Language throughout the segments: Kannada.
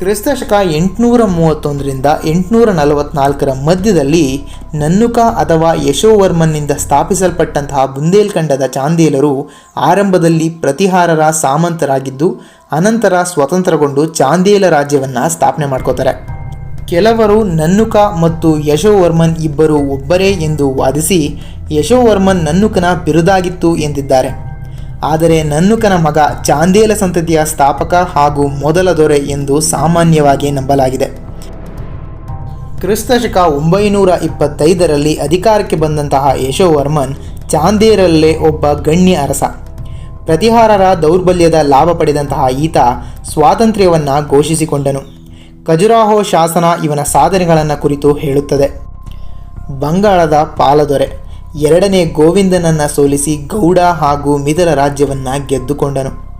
ಕ್ರಿಸ್ತಶಕ ಎಂಟುನೂರ ಮೂವತ್ತೊಂದರಿಂದ ಎಂಟುನೂರ ನಲವತ್ತ್ನಾಲ್ಕರ ಮಧ್ಯದಲ್ಲಿ ನನ್ನುಕ ಅಥವಾ ಯಶೋವರ್ಮನ್ನಿಂದ ಸ್ಥಾಪಿಸಲ್ಪಟ್ಟಂತಹ ಬುಂದೇಲ್ಖಂಡದ ಚಾಂದೇಲರು ಆರಂಭದಲ್ಲಿ ಪ್ರತಿಹಾರರ ಸಾಮಂತರಾಗಿದ್ದು, ಅನಂತರ ಸ್ವತಂತ್ರಗೊಂಡು ಚಾಂದೇಲ ರಾಜ್ಯವನ್ನು ಸ್ಥಾಪನೆ ಮಾಡ್ಕೋತಾರೆ. ಕೆಲವರು ನನ್ನುಕ ಮತ್ತು ಯಶೋವರ್ಮನ್ ಇಬ್ಬರು ಒಬ್ಬರೇ ಎಂದು ವಾದಿಸಿ, ಯಶೋವರ್ಮನ್ ನನ್ನುಕನ ಬಿರುದಾಗಿತ್ತು ಎಂದಿದ್ದಾರೆ. ಆದರೆ ನನ್ನುಕನ ಮಗ ಚಾಂದೇಲ ಸಂತತಿಯ ಸ್ಥಾಪಕ ಹಾಗೂ ಮೊದಲ ದೊರೆ ಎಂದು ಸಾಮಾನ್ಯವಾಗಿ ನಂಬಲಾಗಿದೆ. ಕ್ರಿಸ್ತಶಕ ಒಂಬೈನೂರ ಇಪ್ಪತ್ತೈದರಲ್ಲಿ ಅಧಿಕಾರಕ್ಕೆ ಬಂದಂತಹ ಯಶೋವರ್ಮನ್ ಚಾಂದೇರಲ್ಲೇ ಒಬ್ಬ ಗಣ್ಯ ಅರಸ. ಪ್ರತಿಹಾರರ ದೌರ್ಬಲ್ಯದ ಲಾಭ ಪಡೆದಂತಹ ಈತ ಸ್ವಾತಂತ್ರ್ಯವನ್ನು ಘೋಷಿಸಿಕೊಂಡನು. ಖಜುರಾಹೋ ಶಾಸನ ಇವನ ಸಾಧನೆಗಳನ್ನು ಕುರಿತು ಹೇಳುತ್ತದೆ. ಬಂಗಾಳದ ಪಾಲದೊರೆ. ಎರಡನೇ ಗೋವಿಂದನನ್ನು ಸೋಲಿಸಿ ಗೌಡ ಹಾಗೂ ಮಿದಲ ರಾಜ್ಯವನ್ನು ಗೆದ್ದುಕೊಂಡನು.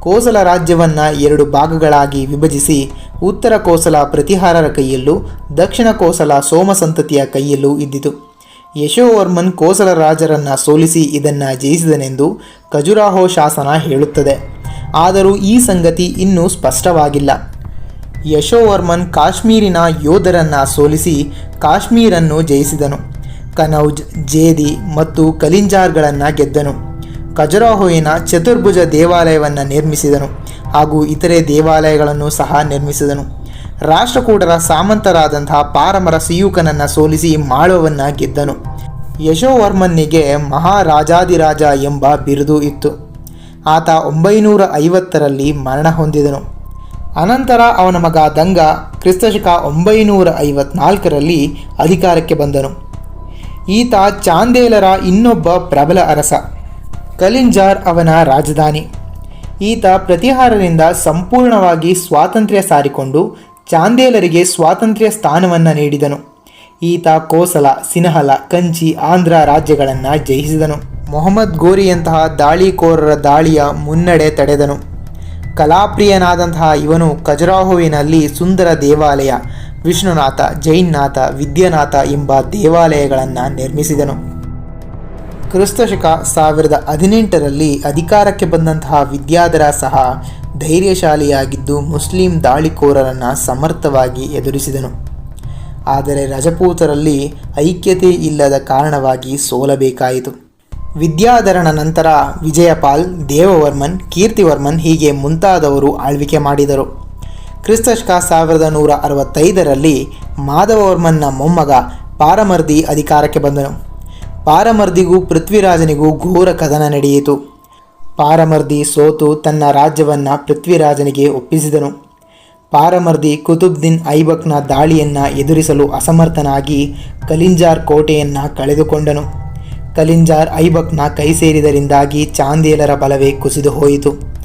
ಕೋಸಲ ರಾಜ್ಯವನ್ನು ಎರಡು ಭಾಗಗಳಾಗಿ ವಿಭಜಿಸಿ ಉತ್ತರ ಕೋಸಲ ಪ್ರತಿಹಾರರ ಕೈಯಲ್ಲೂ ದಕ್ಷಿಣ ಕೋಸಲ ಸೋಮ ಸಂತತಿಯ ಕೈಯಲ್ಲೂ ಇದ್ದಿತು. ಯಶೋವರ್ಮನ್ ಕೋಸಲ ರಾಜರನ್ನು ಸೋಲಿಸಿ ಇದನ್ನು ಜಯಿಸಿದನೆಂದು ಖಜುರಾಹೋ ಶಾಸನ ಹೇಳುತ್ತದೆ. ಆದರೂ ಈ ಸಂಗತಿ ಇನ್ನೂ ಸ್ಪಷ್ಟವಾಗಿಲ್ಲ. ಯಶೋವರ್ಮನ್ ಕಾಶ್ಮೀರಿನ ಯೋಧರನ್ನು ಸೋಲಿಸಿ ಕಾಶ್ಮೀರನ್ನು ಜಯಿಸಿದನು. ಕನೌಜ್, ಜೇದಿ ಮತ್ತು ಕಲಿಂಜಾರ್ಗಳನ್ನು ಗೆದ್ದನು. ಖಜರಾಹೋಯಿನ ಚತುರ್ಭುಜ ದೇವಾಲಯವನ್ನು ನಿರ್ಮಿಸಿದನು ಹಾಗೂ ಇತರೆ ದೇವಾಲಯಗಳನ್ನು ಸಹ ನಿರ್ಮಿಸಿದನು. ರಾಷ್ಟ್ರಕೂಟರ ಸಾಮಂತರಾದಂತಹ ಪಾರಮರ ಸಿಯೂಕನನ್ನು ಸೋಲಿಸಿ ಮಾಳವನ್ನು ಗೆದ್ದನು. ಯಶೋವರ್ಮನ್ನಿಗೆ ಮಹಾರಾಜಾದಿರಾಜ ಎಂಬ ಬಿರುದು ಇತ್ತು. ಆತ ಒಂಬೈನೂರ ಐವತ್ತರಲ್ಲಿ ಮರಣ ಹೊಂದಿದನು. ಅನಂತರ ಅವನ ಮಗ ದಂಗ ಕ್ರಿಸ್ತಶಕ ಒಂಬೈನೂರ ಐವತ್ನಾಲ್ಕರಲ್ಲಿ ಅಧಿಕಾರಕ್ಕೆ ಬಂದನು. ಈತ ಚಾಂದೇಲರ ಇನ್ನೊಬ್ಬ ಪ್ರಬಲ ಅರಸ, ಕಲಿಂಜಾರ್ ಅವನ ರಾಜಧಾನಿ. ಈತ ಪ್ರತಿಹಾರದಿಂದ ಸಂಪೂರ್ಣವಾಗಿ ಸ್ವಾತಂತ್ರ್ಯ ಸಾರಿಕೊಂಡು ಚಾಂದೇಲರಿಗೆ ಸ್ವಾತಂತ್ರ್ಯ ಸ್ಥಾನವನ್ನು ನೀಡಿದನು. ಈತ ಕೋಸಲ, ಸಿನಹಲ, ಕಂಚಿ, ಆಂಧ್ರ ರಾಜ್ಯಗಳನ್ನು ಜಯಿಸಿದನು. ಮೊಹಮ್ಮದ್ ಗೋರಿಯಂತಹ ದಾಳಿಕೋರರ ದಾಳಿಯ ಮುನ್ನಡೆ ತಡೆದನು. ಕಲಾಪ್ರಿಯನಾದಂತಹ ಇವನು ಖಜುರಾಹುವಿನಲ್ಲಿ ಸುಂದರ ದೇವಾಲಯ ವಿಷ್ಣುನಾಥ, ಜೈನ್ನಾಥ, ವಿದ್ಯಾನಾಥ ಎಂಬ ದೇವಾಲಯಗಳನ್ನು ನಿರ್ಮಿಸಿದನು. ಕ್ರಿಸ್ತಶಕ ಸಾವಿರದ ಹದಿನೆಂಟರಲ್ಲಿ ಅಧಿಕಾರಕ್ಕೆ ಬಂದಂತಹ ವಿದ್ಯಾಧರ ಸಹ ಧೈರ್ಯಶಾಲಿಯಾಗಿದ್ದು ಮುಸ್ಲಿಂ ದಾಳಿಕೋರರನ್ನು ಸಮರ್ಥವಾಗಿ ಎದುರಿಸಿದನು. ಆದರೆ ರಜಪೂತರಲ್ಲಿ ಐಕ್ಯತೆ ಇಲ್ಲದ ಕಾರಣವಾಗಿ ಸೋಲಬೇಕಾಯಿತು. ವಿದ್ಯಾಧರನ ನಂತರ ವಿಜಯಪಾಲ್, ದೇವವರ್ಮನ್, ಕೀರ್ತಿವರ್ಮನ್ ಹೀಗೆ ಮುಂತಾದವರು ಆಳ್ವಿಕೆ ಮಾಡಿದರು. ಕ್ರಿಸ್ತಶಕ ಸಾವಿರದ ನೂರ ಅರವತ್ತೈದರಲ್ಲಿ ಮಾಧವವರ್ಮನ್ನ ಮೊಮ್ಮಗ ಪಾರಮರ್ದಿ ಅಧಿಕಾರಕ್ಕೆ ಬಂದನು. ಪಾರಮರ್ದಿಗೂ ಪೃಥ್ವಿರಾಜನಿಗೂ ಘೋರ ಕದನ ನಡೆಯಿತು. ಪಾರಮರ್ದಿ ಸೋತು ತನ್ನ ರಾಜ್ಯವನ್ನು ಪೃಥ್ವಿರಾಜನಿಗೆ ಒಪ್ಪಿಸಿದನು. ಪಾರಮರ್ದಿ ಕುತುಬ್ದಿನ್ ಐಬಕ್ನ ದಾಳಿಯನ್ನು ಎದುರಿಸಲು ಅಸಮರ್ಥನಾಗಿ ಕಲಿಂಜಾರ್ ಕೋಟೆಯನ್ನು ಕಳೆದುಕೊಂಡನು. ಕಲಿಂಜಾರ್ ಐಬಕ್ನ ಕೈ ಸೇರಿದರಿಂದಾಗಿ ಚಾಂದೇಲರ ಬಲವೇ ಕುಸಿದು ಹೋಯಿತು.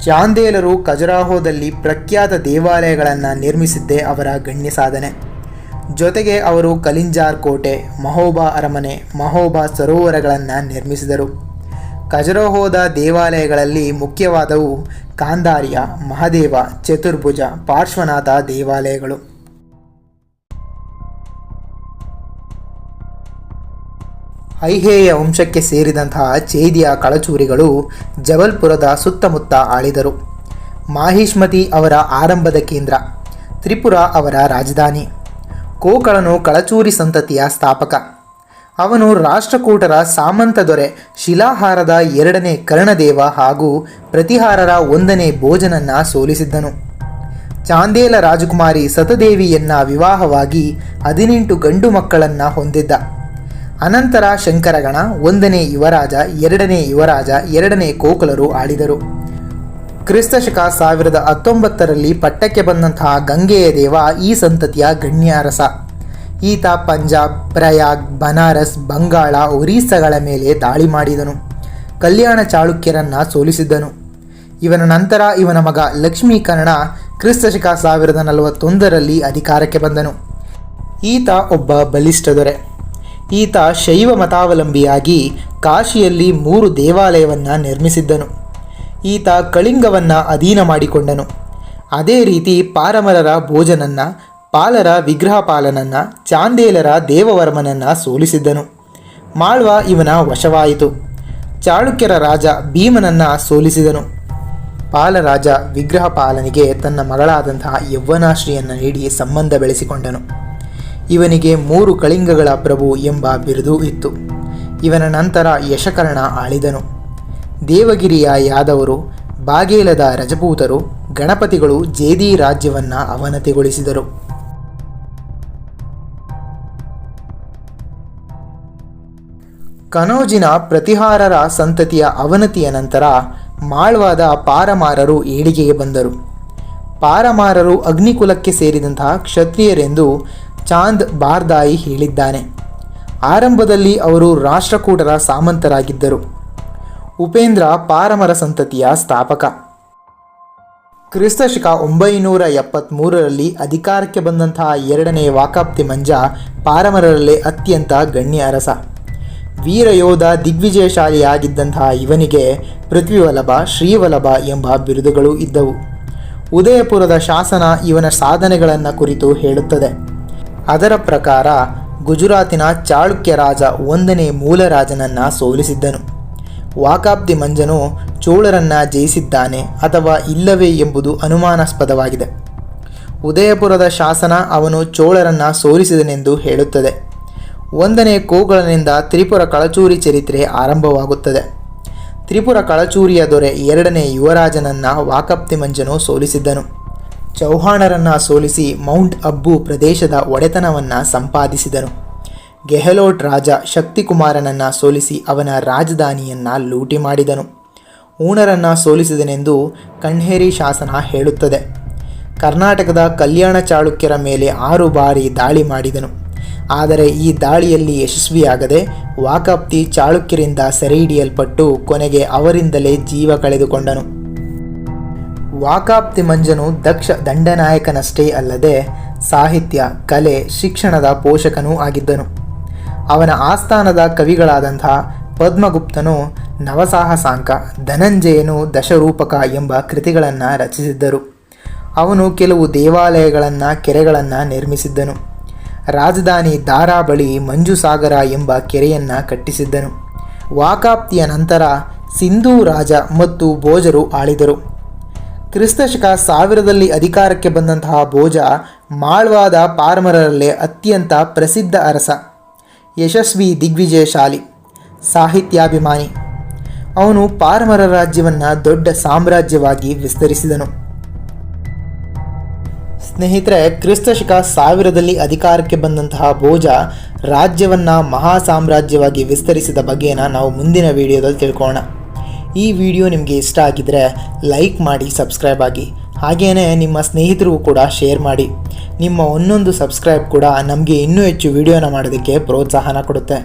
ಚಾಂದೇಲರು ಖಜುರಾಹೋದಲ್ಲಿ ಪ್ರಖ್ಯಾತ ದೇವಾಲಯಗಳನ್ನು ನಿರ್ಮಿಸಿದ್ದೇ ಅವರ ಗಣ್ಯ ಸಾಧನೆ. ಜೊತೆಗೆ ಅವರು ಕಲಿಂಜಾರ್ ಕೋಟೆ, ಮಹೋಬಾ ಅರಮನೆ, ಮಹೋಬಾ ಸರೋವರಗಳನ್ನು ನಿರ್ಮಿಸಿದರು. ಖಜುರಾಹೋದ ದೇವಾಲಯಗಳಲ್ಲಿ ಮುಖ್ಯವಾದವು ಕಾಂದಾರ್ಯ, ಮಹದೇವ, ಚತುರ್ಭುಜ, ಪಾರ್ಶ್ವನಾಥ ದೇವಾಲಯಗಳು. ಐಹೇಯ ವಂಶಕ್ಕೆ ಸೇರಿದಂತಹ ಚೇದಿಯ ಕಳಚೂರಿಗಳು ಜಬಲ್ಪುರದ ಸುತ್ತಮುತ್ತ ಆಳಿದರು. ಮಾಹಿಷ್ಮತಿ ಅವರ ಆರಂಭದ ಕೇಂದ್ರ, ತ್ರಿಪುರ ಅವರ ರಾಜಧಾನಿ. ಕೋಕಳನು ಕಳಚೂರಿ ಸಂತತಿಯ ಸ್ಥಾಪಕ. ಅವನು ರಾಷ್ಟ್ರಕೂಟರ ಸಾಮಂತ ದೊರೆ, ಶಿಲಾಹಾರದ ಎರಡನೇ ಕರ್ಣದೇವ ಹಾಗೂ ಪ್ರತಿಹಾರರ ಒಂದನೇ ಭೋಜನನ್ನ ಸೋಲಿಸಿದ್ದನು. ಚಾಂದೇಲ ರಾಜಕುಮಾರಿ ಸತದೇವಿಯನ್ನ ವಿವಾಹವಾಗಿ ಹದಿನೆಂಟು ಗಂಡು ಮಕ್ಕಳನ್ನ ಹೊಂದಿದ್ದ. ಅನಂತರ ಶಂಕರಗಣ ಒಂದನೇ ಯುವರಾಜ, ಎರಡನೇ ಯುವರಾಜ, ಎರಡನೇ ಕೋಕಲರು ಆಳಿದರು. ಕ್ರಿಸ್ತಶಕ ಸಾವಿರದ ಹತ್ತೊಂಬತ್ತರಲ್ಲಿ ಪಟ್ಟಕ್ಕೆ ಬಂದಂತಹ ಗಂಗೆಯ ದೇವ ಈ ಸಂತತಿಯ ಗಣ್ಯ ಅರಸ ಈತ ಪಂಜಾಬ್, ಪ್ರಯಾಗ್, ಬನಾರಸ್, ಬಂಗಾಳ, ಒರಿಸ್ಸಾಗಳ ಮೇಲೆ ದಾಳಿ ಮಾಡಿದನು. ಕಲ್ಯಾಣ ಚಾಳುಕ್ಯರನ್ನು ಸೋಲಿಸಿದ್ದನು. ಇವನ ನಂತರ ಇವನ ಮಗ ಲಕ್ಷ್ಮೀಕರ್ಣ ಕ್ರಿಸ್ತಶಕ ಸಾವಿರದ ನಲವತ್ತೊಂದರಲ್ಲಿ ಅಧಿಕಾರಕ್ಕೆ ಬಂದನು. ಈತ ಒಬ್ಬ ಬಲಿಷ್ಠ ದೊರೆ. ಈತ ಶೈವ ಮತಾವಲಂಬಿಯಾಗಿ ಕಾಶಿಯಲ್ಲಿ ಮೂರು ದೇವಾಲಯವನ್ನು ನಿರ್ಮಿಸಿದ್ದನು. ಈತ ಕಳಿಂಗವನ್ನು ಅಧೀನ ಮಾಡಿಕೊಂಡನು. ಅದೇ ರೀತಿ ಪಾರಮರರ ಭೋಜನನ್ನ, ಪಾಲರ ವಿಗ್ರಹಪಾಲನನ್ನ, ಚಾಂದೇಲರ ದೇವವರ್ಮನನ್ನ ಸೋಲಿಸಿದ್ದನು. ಮಾಳ್ವ ಇವನ ವಶವಾಯಿತು. ಚಾಳುಕ್ಯರ ರಾಜ ಭೀಮನನ್ನ ಸೋಲಿಸಿದನು. ಪಾಲರಾಜ ವಿಗ್ರಹ ಪಾಲನಿಗೆ ತನ್ನ ಮಗಳಾದಂತಹ ಯೌವನಾಶ್ರೀಯನ್ನು ನೀಡಿ ಸಂಬಂಧ ಬೆಳೆಸಿಕೊಂಡನು. ಇವನಿಗೆ ಮೂರು ಕಳಿಂಗಗಳ ಪ್ರಭು ಎಂಬ ಬಿರುದು ಇತ್ತು. ಇವನ ನಂತರ ಯಶಕರ್ಣ ಆಳಿದನು. ದೇವಗಿರಿಯ ಯಾದವರು, ಬಾಗೇಲದ ರಜಪೂತರು, ಗಣಪತಿಗಳು ಜೇದಿ ರಾಜ್ಯವನ್ನು ಅವನತಿಗೊಳಿಸಿದರು. ಕನೋಜಿನ ಪ್ರತಿಹಾರರ ಸಂತತಿಯ ಅವನತಿಯ ನಂತರ ಮಾಳ್ವಾದ ಪಾರಮಾರರು ಏಳಿಗೆಗೆ ಬಂದರು. ಪಾರಮಾರರು ಅಗ್ನಿಕುಲಕ್ಕೆ ಸೇರಿದಂತಹ ಕ್ಷತ್ರಿಯರೆಂದು ಚಾಂದ್ ಬಾರ್ದಾಯಿ ಹೇಳಿದ್ದಾನೆ. ಆರಂಭದಲ್ಲಿ ಅವರು ರಾಷ್ಟ್ರಕೂಟರ ಸಾಮಂತರಾಗಿದ್ದರು. ಉಪೇಂದ್ರ ಪಾರಮರ ಸಂತತಿಯ ಸ್ಥಾಪಕ. ಕ್ರಿಸ್ತಶಕ ಒಂಬೈನೂರ ಎಪ್ಪತ್ತ್ಮೂರರಲ್ಲಿ ಅಧಿಕಾರಕ್ಕೆ ಬಂದಂತಹ ಎರಡನೇ ವಾಕಾಪ್ತಿ ಮಂಜ ಪಾರಮರರಲ್ಲೇ ಅತ್ಯಂತ ಗಣ್ಯ ಅರಸ. ವೀರಯೋಧ ದಿಗ್ವಿಜಯಶಾಲಿಯಾಗಿದ್ದಂತಹ ಇವನಿಗೆ ಪೃಥ್ವಿವಲ್ಲಭ, ಶ್ರೀವಲ್ಲಭ ಎಂಬ ಬಿರುದುಗಳು ಇದ್ದವು. ಉದಯಪುರದ ಶಾಸನ ಇವನ ಸಾಧನೆಗಳನ್ನು ಕುರಿತು ಹೇಳುತ್ತದೆ. ಅದರ ಪ್ರಕಾರ ಗುಜರಾತಿನ ಚಾಳುಕ್ಯ ರಾಜ ಒಂದನೇ ಮೂಲರಾಜನನ್ನು ಸೋಲಿಸಿದ್ದನು. ವಾಕಾಬ್ದಿ ಮಂಜನು ಚೋಳರನ್ನ ಜಯಿಸಿದ್ದಾನೆ ಅಥವಾ ಇಲ್ಲವೇ ಎಂಬುದು ಅನುಮಾನಾಸ್ಪದವಾಗಿದೆ. ಉದಯಪುರದ ಶಾಸನ ಅವನು ಚೋಳರನ್ನ ಸೋಲಿಸಿದನೆಂದು ಹೇಳುತ್ತದೆ. ಒಂದನೇ ಕೋಗಳನಿಂದ ತ್ರಿಪುರ ಕಳಚೂರಿ ಚರಿತ್ರೆ ಆರಂಭವಾಗುತ್ತದೆ. ತ್ರಿಪುರ ಕಳಚೂರಿಯ ದೊರೆ ಎರಡನೇ ಯುವರಾಜನನ್ನು ವಾಕಪ್ತಿ ಮಂಜನು ಸೋಲಿಸಿದ್ದನು. ಚೌಹಾಣರನ್ನ ಸೋಲಿಸಿ ಮೌಂಟ್ ಅಬ್ಬು ಪ್ರದೇಶದ ಒಡೆತನವನ್ನು ಸಂಪಾದಿಸಿದನು ಗೆಹಲೋಟ್ ರಾಜ ಶಕ್ತಿಕುಮಾರನನ್ನು ಸೋಲಿಸಿ ಅವನ ರಾಜಧಾನಿಯನ್ನ ಲೂಟಿ ಮಾಡಿದನು. ಊಣರನ್ನ ಸೋಲಿಸಿದನೆಂದು ಕಣ್ಹೇರಿ ಶಾಸನ ಹೇಳುತ್ತದೆ. ಕರ್ನಾಟಕದ ಕಲ್ಯಾಣ ಚಾಳುಕ್ಯರ ಮೇಲೆ ಆರು ಬಾರಿ ದಾಳಿ ಮಾಡಿದನು. ಆದರೆ ಈ ದಾಳಿಯಲ್ಲಿ ಯಶಸ್ವಿಯಾಗದೆ ವಾಕಾಪ್ತಿ ಚಾಳುಕ್ಯರಿಂದ ಸೆರೆಹಿಡಿಯಲ್ಪಟ್ಟು ಕೊನೆಗೆ ಅವರಿಂದಲೇ ಜೀವ ಕಳೆದುಕೊಂಡನು. ವಾಕಾಪ್ತಿ ಮಂಜನು ದಕ್ಷ ದಂಡನಾಯಕನಷ್ಟೇ ಅಲ್ಲದೆ ಸಾಹಿತ್ಯ, ಕಲೆ, ಶಿಕ್ಷಣದ ಪೋಷಕನೂ ಆಗಿದ್ದನು. ಅವನ ಆಸ್ಥಾನದ ಕವಿಗಳಾದಂಥ ಪದ್ಮಗುಪ್ತನು ನವಸಾಹಸಾಂಕ, ಧನಂಜಯನು ದಶರೂಪಕ ಎಂಬ ಕೃತಿಗಳನ್ನು ರಚಿಸಿದ್ದರು. ಅವನು ಕೆಲವು ದೇವಾಲಯಗಳನ್ನು, ಕೆರೆಗಳನ್ನು ನಿರ್ಮಿಸಿದ್ದನು. ರಾಜಧಾನಿ ದಾರಾ ಬಳಿ ಮಂಜುಸಾಗರ ಎಂಬ ಕೆರೆಯನ್ನು ಕಟ್ಟಿಸಿದ್ದನು. ವಾಕಾಪ್ತಿಯ ನಂತರ ಸಿಂಧೂ ರಾಜ ಮತ್ತು ಭೋಜರು ಆಳಿದರು. ಕ್ರಿಸ್ತಶಕ ಸಾವಿರದಲ್ಲಿ ಅಧಿಕಾರಕ್ಕೆ ಬಂದಂತಹ ಭೋಜ ಮಾಳ್ವಾದ ಪಾರ್ಮರರಲ್ಲೇ ಅತ್ಯಂತ ಪ್ರಸಿದ್ಧ ಅರಸ. ಯಶಸ್ವಿ ದಿಗ್ವಿಜಯಶಾಲಿ, ಸಾಹಿತ್ಯಾಭಿಮಾನಿ. ಅವನು ಪಾರ್ಮರ ರಾಜ್ಯವನ್ನು ದೊಡ್ಡ ಸಾಮ್ರಾಜ್ಯವಾಗಿ ವಿಸ್ತರಿಸಿದನು. ಸ್ನೇಹಿತರೆ ಕ್ರಿಸ್ತಶಕ ಸಾವಿರದಲ್ಲಿ ಅಧಿಕಾರಕ್ಕೆ ಬಂದಂತಹ ಭೋಜ ರಾಜ್ಯವನ್ನು ಮಹಾ ಸಾಮ್ರಾಜ್ಯವಾಗಿ ವಿಸ್ತರಿಸಿದ ಬಗ್ಗೆನ ನಾವು ಮುಂದಿನ ವಿಡಿಯೋದಲ್ಲಿ ತಿಳ್ಕೊಳ್ಳೋಣ ಈ ವಿಡಿಯೋ ನಿಮಗೆ ಇಷ್ಟ ಆಗಿದ್ದರೆ ಲೈಕ್ ಮಾಡಿ, ಸಬ್ಸ್ಕ್ರೈಬ್ ಆಗಿ. ಹಾಗೆಯೇ ನಿಮ್ಮ ಸ್ನೇಹಿತರಿಗೂ ಕೂಡ ಶೇರ್ ಮಾಡಿ. ನಿಮ್ಮ ಒಂದೊಂದು ಸಬ್ಸ್ಕ್ರೈಬ್ ಕೂಡ ನಮಗೆ ಇನ್ನೂ ಹೆಚ್ಚು ವಿಡಿಯೋನ ಮಾಡೋದಕ್ಕೆ ಪ್ರೋತ್ಸಾಹನ ಕೊಡುತ್ತೆ.